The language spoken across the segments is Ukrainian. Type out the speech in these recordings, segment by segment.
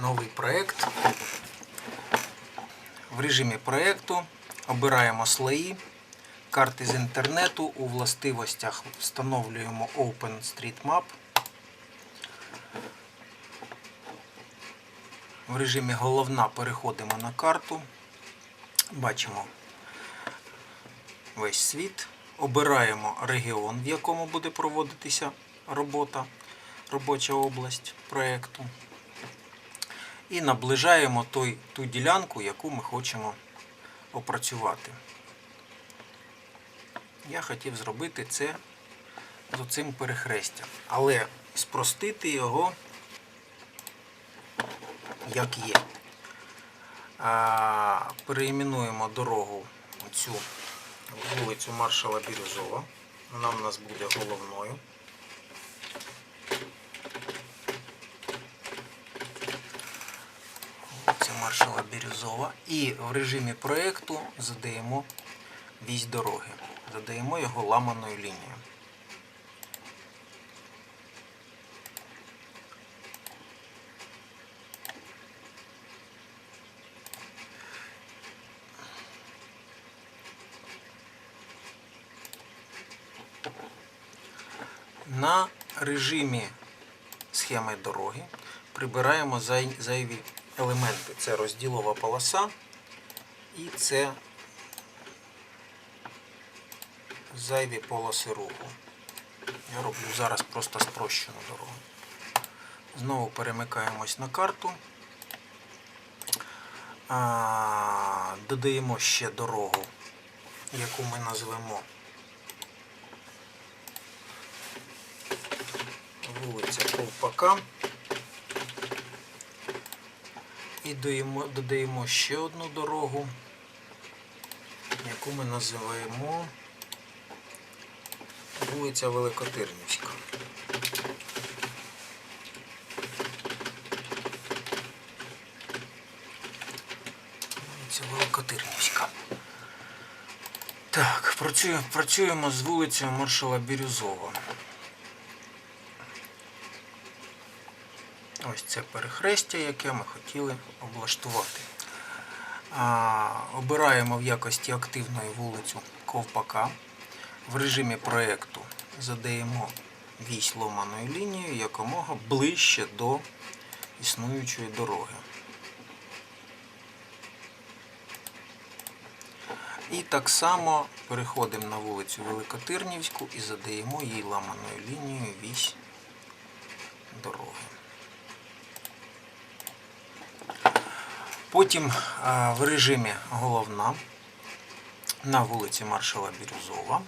новий проєкт. В режимі проєкту обираємо слої, карти з інтернету, у властивостях встановлюємо OpenStreetMap. В режимі головна переходимо на карту. Бачимо весь світ. Обираємо регіон, в якому буде проводитися робота, робоча область проєкту. І наближаємо той, ту ділянку, яку ми хочемо опрацювати. Я хотів зробити це з оцим перехрестям, але спростити його як є. Переіменуємо дорогу цю вулицю Маршала Бірюзова. Вона в нас буде головною. Вулиця Маршала Бірюзова. І в режимі проєкту задаємо вісь дороги. Задаємо його ламаною лінією. На режимі схеми дороги прибираємо зайві елементи. Це розділова полоса і це зайві полоси руху. Я роблю зараз просто спрощену дорогу. Знову перемикаємось на карту. Додаємо ще дорогу, яку ми назвемо вулиця Ковпака. І додаємо, додаємо ще одну дорогу, яку ми називаємо вулиця Великотирнівська. Вулиця Великотирнівська. Так, працюємо, працюємо з вулицею Маршала Бірюзова. Ось це перехрестя, яке ми хотіли облаштувати. Обираємо в якості активної вулицю Ковпака. В режимі проєкту задаємо вісь ломаною лінією якомога ближче до існуючої дороги. І так само переходимо на вулицю Великотирнівську і задаємо їй ламаною лінією вісь дороги. Потім в режимі головна на вулиці Маршала Бірюзова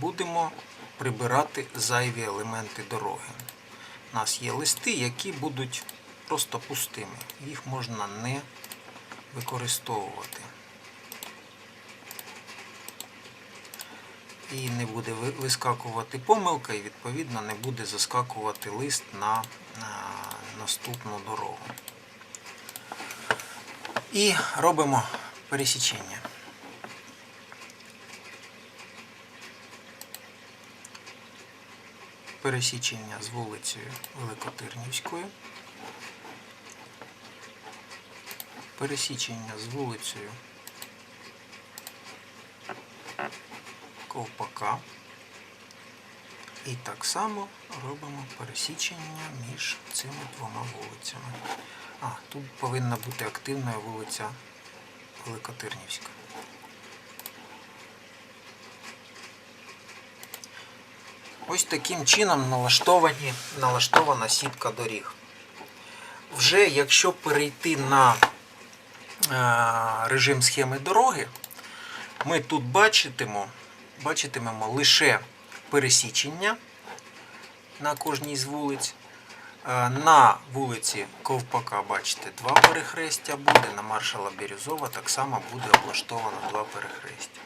будемо прибирати зайві елементи дороги. У нас є листи, які будуть просто пустими. Їх можна не використовувати. І не буде вискакувати помилка, і відповідно не буде заскакувати лист на, на наступну дорогу. І робимо пересічення. Пересічення з вулицею Великотирнівською. Пересічення з вулицею Ковпака. І так само робимо пересічення між цими двома вулицями. А, тут повинна бути активною вулиця Великотирнівська. Ось таким чином налаштовані, налаштована сітка доріг. Вже якщо перейти на е, режим схеми дороги, ми тут бачитимо, бачитимемо лише пересічення на кожній з вулиць. Е, На вулиці Ковпака, бачите, два перехрестя буде, на маршала Бірюзова так само буде облаштовано два перехрестя.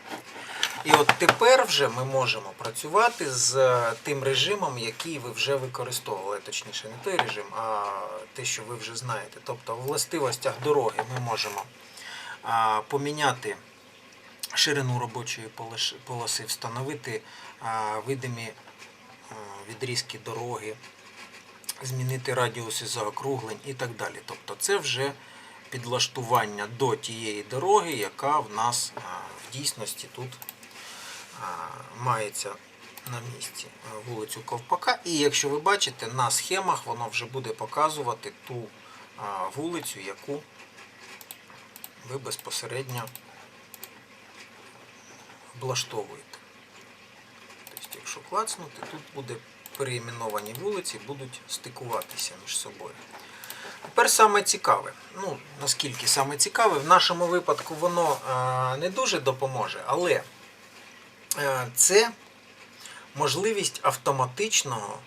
І от тепер вже ми можемо працювати з е, тим режимом, який ви вже використовували. Точніше, не той режим, а те, що ви вже знаєте. Тобто в властивостях дороги ми можемо поміняти ширину робочої полоси, встановити видимі відрізки дороги, змінити радіуси заокруглень і так далі. Тобто це вже підлаштування до тієї дороги, яка в нас в дійсності тут мається на місці вулицю Ковпака. І якщо ви бачите, на схемах воно вже буде показувати ту вулицю, яку ви безпосередньо облаштовуєте. Тобто, якщо клацнути, тут буде переіменовані вулиці, будуть стикуватися між собою. Тепер саме цікаве. Ну, наскільки саме цікаве, в нашому випадку воно е, не дуже допоможе, але е, це можливість автоматичного,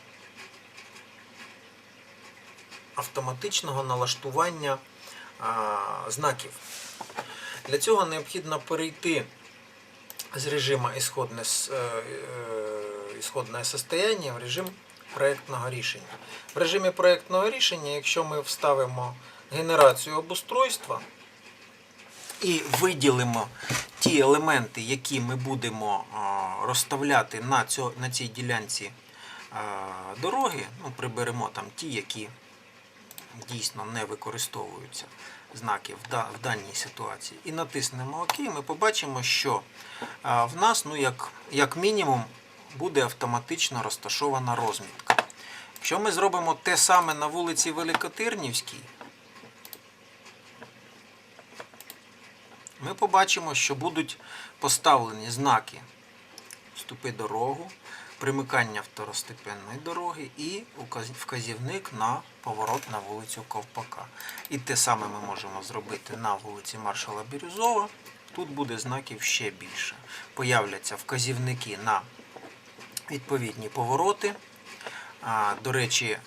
автоматичного налаштування е, знаків. Для цього необхідно перейти з режиму ісходне, е, ісходне состояние в режим проєктного рішення. В режимі проєктного рішення, якщо ми вставимо генерацію обустройства і виділимо ті елементи, які ми будемо розставляти на, цій ділянці дороги, ну, приберемо там ті, які дійсно не використовуються знаки в, даній ситуації, і натиснемо ОК, ми побачимо, що в нас, ну, як, як мінімум, буде автоматично розташована розмітка. Якщо ми зробимо те саме на вулиці Великотирнівській, ми побачимо, що будуть поставлені знаки вступи дорогу, примикання второстепенної дороги і вказівник на поворот на вулицю Ковпака. І те саме ми можемо зробити на вулиці Маршала Бірюзова. Тут буде знаків ще більше. Появляться вказівники на відповідні повороти. До речі,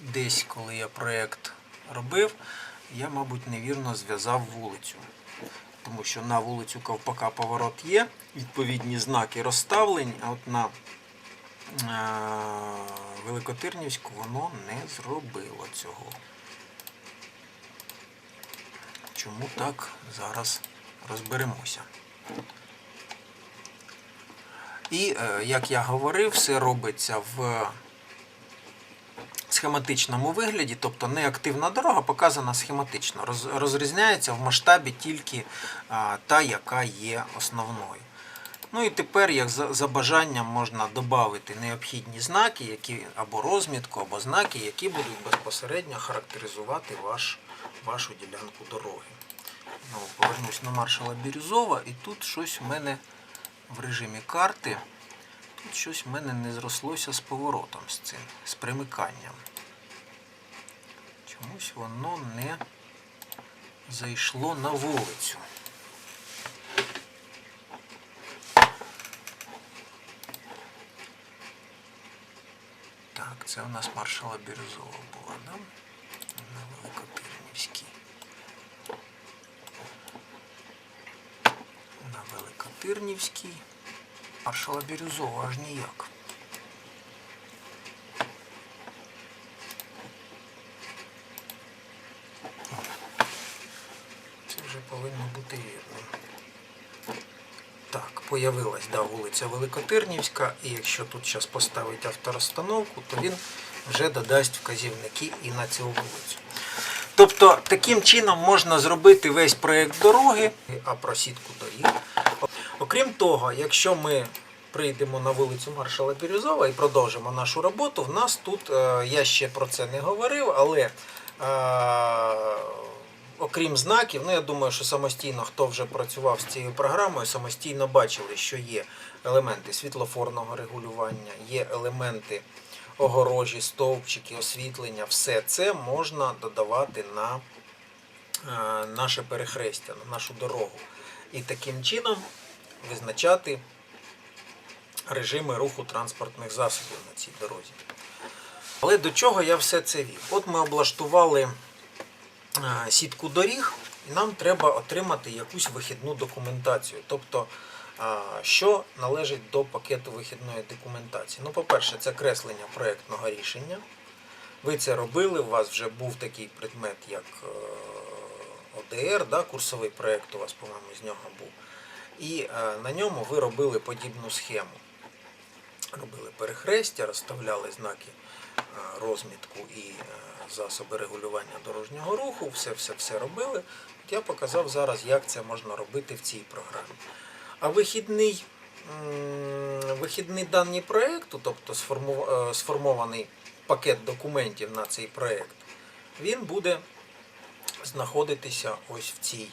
десь коли я проєкт робив, я, мабуть, невірно зв'язав вулицю. Тому що на вулицю Ковпака поворот є, відповідні знаки розставлені, а от на е, Великотирнівську воно не зробило цього. Чому так? Зараз розберемося. І, е, як я говорив, все робиться в схематичному вигляді, тобто неактивна дорога показана схематично. Розрізняється в масштабі тільки та, яка є основною. Ну і тепер, як за бажанням, можна додати необхідні знаки, які або розмітку, або знаки, які будуть безпосередньо характеризувати ваш, вашу ділянку дороги. Ну, повернусь на маршала Бірюзова, і тут щось в мене в режимі карти. Тут щось в мене не зрослося з поворотом з цим, з примиканням. Чомусь воно не зайшло на вулицю. Так, це у нас маршала Бірюзова була, да? На Великотирнівській. На Великотирнівській. Маршала Бірюзова аж ніяк. Це вже повинно бути вірно. Так, появилась да, вулиця Великотирнівська, і якщо тут зараз поставити авторозстановку, то він вже додасть вказівники і на цю вулицю. Тобто таким чином можна зробити весь проєкт дороги, а про сітку доріг. Окрім того, якщо ми прийдемо на вулицю Маршала Бірюзова і продовжимо нашу роботу, в нас тут, е, я ще про це не говорив, але е, окрім знаків, ну я думаю, що самостійно, хто вже працював з цією програмою, самостійно бачили, що є елементи світлофорного регулювання, є елементи огорожі, стовпчики, освітлення, все це можна додавати на е, наше перехрестя, на нашу дорогу. І таким чином визначати режими руху транспортних засобів на цій дорозі. Але до чого я все це вів? От ми облаштували е, сітку доріг, і нам треба отримати якусь вихідну документацію. Тобто, е, що належить до пакету вихідної документації. Ну, по-перше, це креслення проєктного рішення. Ви це робили, у вас вже був такий предмет, як е, ОДР, да, курсовий проєкт у вас, по-моєму, з нього був. І е, на ньому ви робили подібну схему. Робили перехрестя, розставляли знаки розмітку і е, засоби регулювання дорожнього руху, все, все, все робили. Я показав зараз, як це можна робити в цій програмі. А вихідний, вихідний дані проєкту, тобто е, сформований пакет документів на цей проєкт, він буде знаходитися ось в цій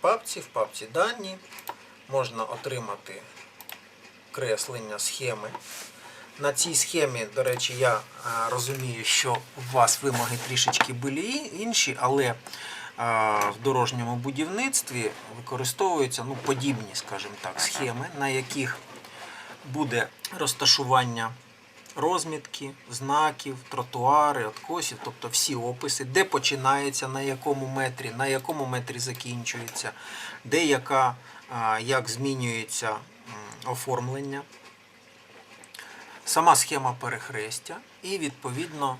папці, в папці дані. Можна отримати креслення схеми. На цій схемі, до речі, я розумію, що у вас вимоги трішечки були інші, але в дорожньому будівництві використовуються ну, подібні, скажімо так, схеми, на яких буде розташування розмітки, знаків, тротуари, откосів, тобто всі описи, де починається, на якому метрі, на якому метрі закінчується, де яка, як змінюється оформлення, сама схема перехрестя і відповідно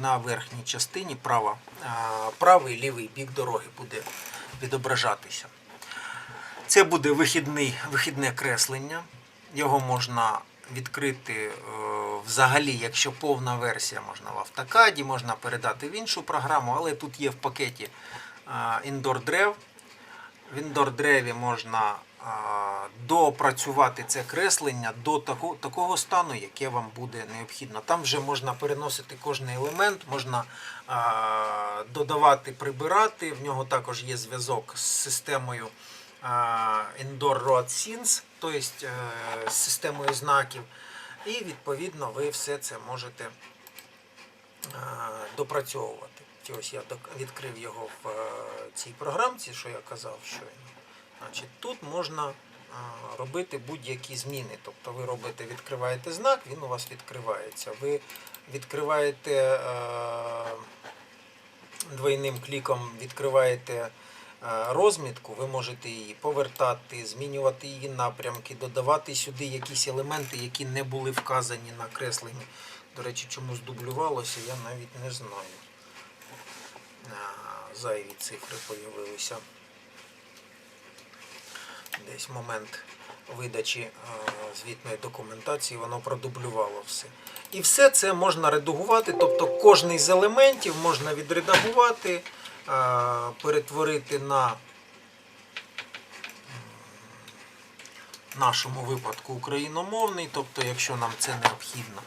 на верхній частині права, правий лівий бік дороги буде відображатися. Це буде вихідний, вихідне креслення. Його можна відкрити е, взагалі, якщо повна версія, можна в автокаді, можна передати в іншу програму, але тут є в пакеті IndoorDrev. В IndoorDrev можна доопрацювати це креслення до такого, стану, яке вам буде необхідно. Там вже можна переносити кожен елемент, можна додавати, прибирати. В нього також є зв'язок з системою Indoor Road Scenes, тобто е, з системою знаків. І відповідно ви все це можете е, допрацьовувати. Ось я відкрив його в е, цій програмці, що я казав щойно. Значить, тут можна е, робити будь-які зміни. Тобто ви робите, відкриваєте знак, він у вас відкривається. Ви відкриваєте двойним кліком, відкриваєте розмітку, ви можете її повертати, змінювати її напрямки, додавати сюди якісь елементи, які не були вказані на кресленні. До речі, чому здублювалося, я навіть не знаю. Зайві цифри появилися. Десь момент видачі е, звітної документації, воно продублювало все. І все це можна редагувати, тобто кожний з елементів можна відредагувати, е, перетворити на нашому випадку україномовний, тобто, якщо нам це необхідно.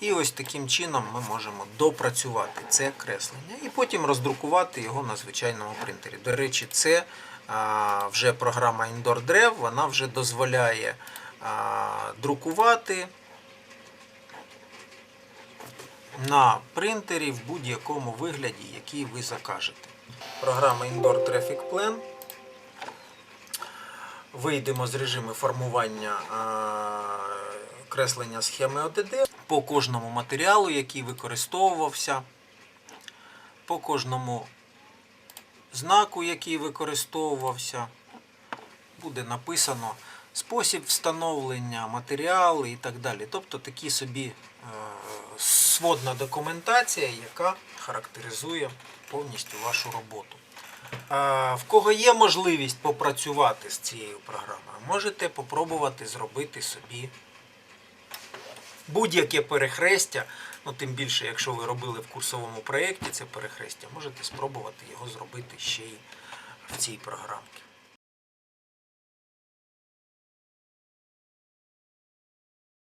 І ось таким чином ми можемо допрацювати це креслення і потім роздрукувати його на звичайному принтері. До речі, це вже програма IndoorDrev, вона вже дозволяє друкувати на принтері в будь-якому вигляді, який ви закажете. Програма Indoor Traffic Plan. Вийдемо з режиму формування креслення схеми ОДД по кожному матеріалу, який використовувався, по кожному знаку, який використовувався, буде написано спосіб встановлення, матеріали і так далі. Тобто такі собі сводна документація, яка характеризує повністю вашу роботу. Е, В кого є можливість попрацювати з цією програмою, можете попробувати зробити собі будь-яке перехрестя. Ну, тим більше, якщо ви робили в курсовому проєкті це перехрестя, можете спробувати його зробити ще й в цій програмці.